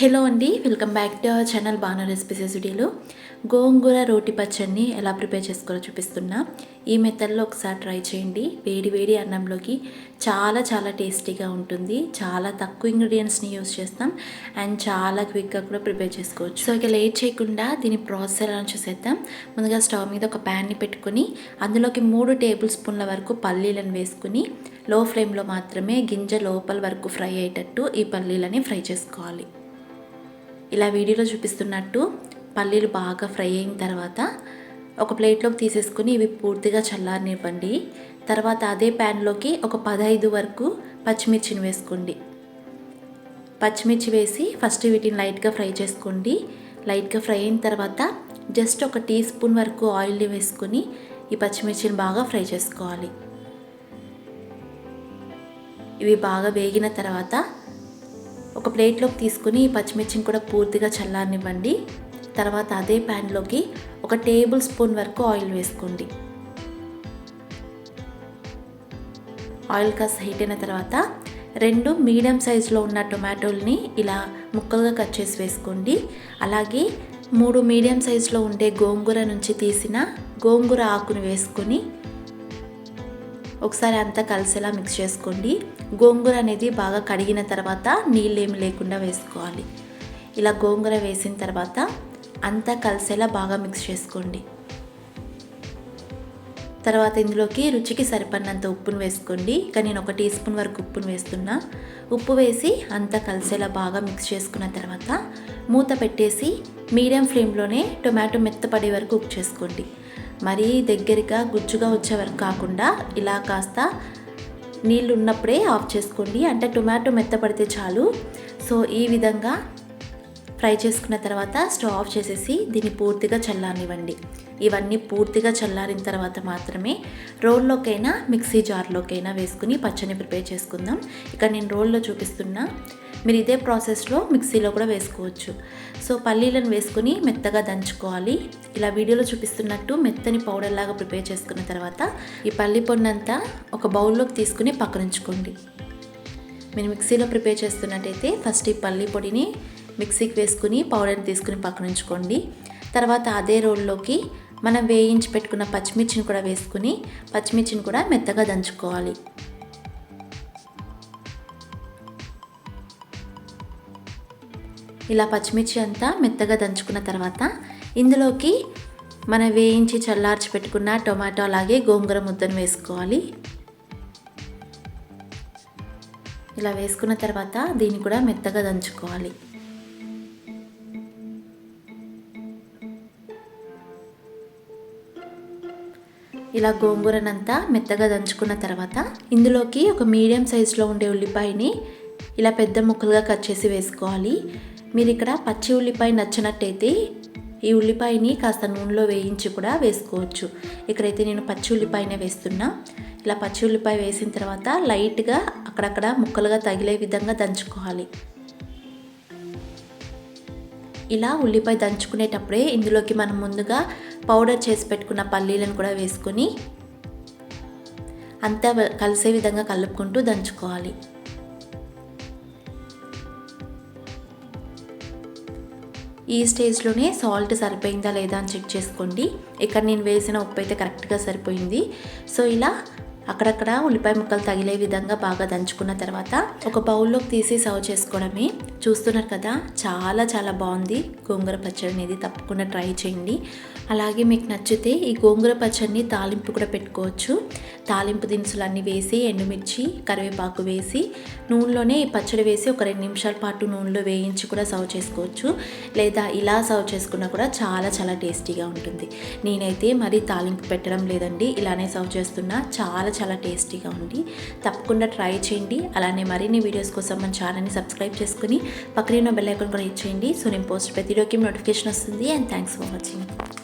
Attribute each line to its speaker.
Speaker 1: Hello అండి welcome back to our channel Banu recipes వీడియోలో గోంగూర రోటి పచ్చడిని ఎలా ప్రిపేర్ చేసుకోవాలో చూపిస్తున్నా. ఈ మెథడ్లో ఒకసారి ట్రై చేయండి. వేడి వేడి అన్నంలోకి చాలా చాలా టేస్టీగా ఉంటుంది. చాలా తక్కువ ఇంగ్రీడియంట్స్ని యూస్ చేస్తాం. అండ్ చాలా క్విక్గా కూడా ప్రిపేర్ చేసుకోవచ్చు. సో ఇక లేట్ చేయకుండా దీని ప్రాసెస్ ఎలా చూసేద్దాం. ముందుగా స్టవ్ మీద ఒక ప్యాన్ని పెట్టుకొని అందులోకి మూడు టేబుల్ స్పూన్ల వరకు పల్లీలను వేసుకుని లో ఫ్లేమ్లో మాత్రమే గింజ లోపల వరకు ఫ్రై అయ్యేటట్టు ఈ పల్లీలని ఫ్రై చేసుకోవాలి. ఇలా వీడియోలో చూపిస్తున్నట్టు పల్లీలు బాగా ఫ్రై అయిన తర్వాత ఒక ప్లేట్లోకి తీసేసుకుని ఇవి పూర్తిగా చల్లారనివ్వండి. తర్వాత అదే ప్యాన్లోకి ఒక పదహైదు వరకు పచ్చిమిర్చిని వేసుకోండి. పచ్చిమిర్చి వేసి ఫస్ట్ వీటిని లైట్గా ఫ్రై చేసుకోండి. లైట్గా ఫ్రై అయిన తర్వాత జస్ట్ ఒక టీ స్పూన్ వరకు ఆయిల్ని వేసుకొని ఈ పచ్చిమిర్చిని బాగా ఫ్రై చేసుకోవాలి. ఇవి బాగా వేగిన తర్వాత ఒక ప్లేట్లోకి తీసుకుని ఈ పచ్చిమిర్చిని కూడా పూర్తిగా చల్లారనివ్వండి. తర్వాత అదే ప్యాన్లోకి ఒక టేబుల్ స్పూన్ వరకు ఆయిల్ వేసుకోండి. ఆయిల్ కాస్త హీట్ అయిన తర్వాత రెండు మీడియం సైజులో ఉన్న టొమాటోల్ని ఇలా ముక్కలుగా కట్ చేసి వేసుకోండి. అలాగే మూడు మీడియం సైజులో ఉండే గోంగూర నుంచి తీసిన గోంగూర ఆకును వేసుకొని ఒకసారి అంతా కలిసేలా మిక్స్ చేసుకోండి. గోంగూర అనేది బాగా కడిగిన తర్వాత నీళ్ళేమి లేకుండా వేసుకోవాలి. ఇలా గోంగూర వేసిన తర్వాత అంతా కలిసేలా బాగా మిక్స్ చేసుకోండి. తర్వాత ఇందులోకి రుచికి సరిపడినంత ఉప్పును వేసుకోండి. ఇక నేను ఒక టీ స్పూన్ వరకు ఉప్పును వేస్తున్నా. ఉప్పు వేసి అంతా కలిసేలా బాగా మిక్స్ చేసుకున్న తర్వాత మూత పెట్టేసి మీడియం ఫ్లేమ్లోనే టొమాటో మెత్తపడే వరకు కుక్ చేసుకోండి. మరీ దగ్గరగా గుజ్జుగా వచ్చే వరకు కాకుండా ఇలా కాస్త నీళ్ళు ఉన్నప్పుడే ఆఫ్ చేసుకోండి. అంటే టొమాటో మెత్తపడితే చాలు. సో ఈ విధంగా ఫ్రై చేసుకున్న తర్వాత స్టవ్ ఆఫ్ చేసేసి దీన్ని పూర్తిగా చల్లారనివ్వండి. ఇవన్నీ పూర్తిగా చల్లారిన తర్వాత మాత్రమే రోల్లోకైనా మిక్సీ జార్లోకైనా వేసుకుని పచ్చని ప్రిపేర్ చేసుకుందాం. ఇక్కడ నేను రోల్లో చూపిస్తున్నా మీరు ఇదే ప్రాసెస్లో మిక్సీలో కూడా వేసుకోవచ్చు. సో పల్లీలను వేసుకుని మెత్తగా దంచుకోవాలి. ఇలా వీడియోలో చూపిస్తున్నట్టు మెత్తని పౌడర్ లాగా ప్రిపేర్ చేసుకున్న తర్వాత ఈ పల్లి పొన్నంతా ఒక బౌల్లోకి తీసుకుని పక్కనుంచుకోండి. మీరు మిక్సీలో ప్రిపేర్ చేస్తున్నట్టయితే ఫస్ట్ ఈ పల్లి పొడిని మిక్సీకి వేసుకుని పౌడర్ని తీసుకుని పక్కనుంచుకోండి తర్వాత అదే రోల్లోకి మనం వేయించి పెట్టుకున్న పచ్చిమిర్చిని కూడా వేసుకుని పచ్చిమిర్చిని కూడా మెత్తగా దంచుకోవాలి. ఇలా పచ్చిమిర్చి అంతా మెత్తగా దంచుకున్న తర్వాత ఇందులోకి మనం వేయించి చల్లార్చి పెట్టుకున్న టొమాటో అలాగే గోంగూర ముద్దను వేసుకోవాలి. ఇలా వేసుకున్న తర్వాత దీన్ని కూడా మెత్తగా దంచుకోవాలి. ఇలా గోంగూరనంతా మెత్తగా దంచుకున్న తర్వాత ఇందులోకి ఒక మీడియం సైజులో ఉండే ఉల్లిపాయని ఇలా పెద్ద ముక్కలుగా కట్ చేసి వేసుకోవాలి. మీరు ఇక్కడ పచ్చి ఉల్లిపాయ నచ్చినట్టయితే ఈ ఉల్లిపాయని కాస్త నూనెలో వేయించి కూడా వేసుకోవచ్చు. ఇక్కడైతే నేను పచ్చి ఉల్లిపాయనే వేస్తున్నా. ఇలా పచ్చి ఉల్లిపాయ వేసిన తర్వాత లైట్గా అక్కడక్కడ ముక్కలుగా తగిలే విధంగా దంచుకోవాలి. ఇలా ఉల్లిపాయ దంచుకునేటప్పుడే ఇందులోకి మనం ముందుగా పౌడర్ చేసి పెట్టుకున్న పల్లీలను కూడా వేసుకొని అంతా కలిసే విధంగా కలుపుకుంటూ దంచుకోవాలి. ఈ స్టేజ్లోనే సాల్ట్ సరిపోయిందా లేదా అని చెక్ చేసుకోండి. ఇక్కడ నేను వేసిన ఉప్పు అయితే కరెక్ట్గా సరిపోయింది. సో ఇలా అక్కడక్కడ ఉల్లిపాయ ముక్కలు తగిలే విధంగా బాగా దంచుకున్న తర్వాత ఒక బౌల్లోకి తీసి సర్వ్ చేసుకోవడమే. చూస్తున్నారు కదా చాలా చాలా బాగుంది. గోంగూర పచ్చడి అనేది తప్పకుండా ట్రై చేయండి. అలాగే మీకు నచ్చితే ఈ గోంగూర పచ్చడిని తాలింపు కూడా పెట్టుకోవచ్చు. తాలింపు దినుసులు అన్నీ వేసి ఎండుమిర్చి కరివేపాకు వేసి నూనెలోనే ఈ పచ్చడి వేసి ఒక రెండు నిమిషాల పాటు నూనెలో వేయించి కూడా సర్వ్ చేసుకోవచ్చు. లేదా ఇలా సర్వ్ చేసుకున్నా కూడా చాలా చాలా టేస్టీగా ఉంటుంది. నేనైతే మరి తాలింపు పెట్టడం లేదండి. ఇలానే సర్వ్ చేస్తున్నా చాలా చాలా టేస్టీగా ఉంది. తప్పకుండా ట్రై చేయండి. అలానే మరిన్ని వీడియోస్ కోసం మన ఛానల్ని సబ్స్క్రైబ్ చేసుకుని పక్కనే ఉన్న బెల్ ఐకాన్ కూడా ఇచ్చేయండి సో నేను పోస్ట్ ప్రతిరోజు నోటిఫికేషన్ వస్తుంది అండ్ థ్యాంక్స్ ఫర్ వాచింగ్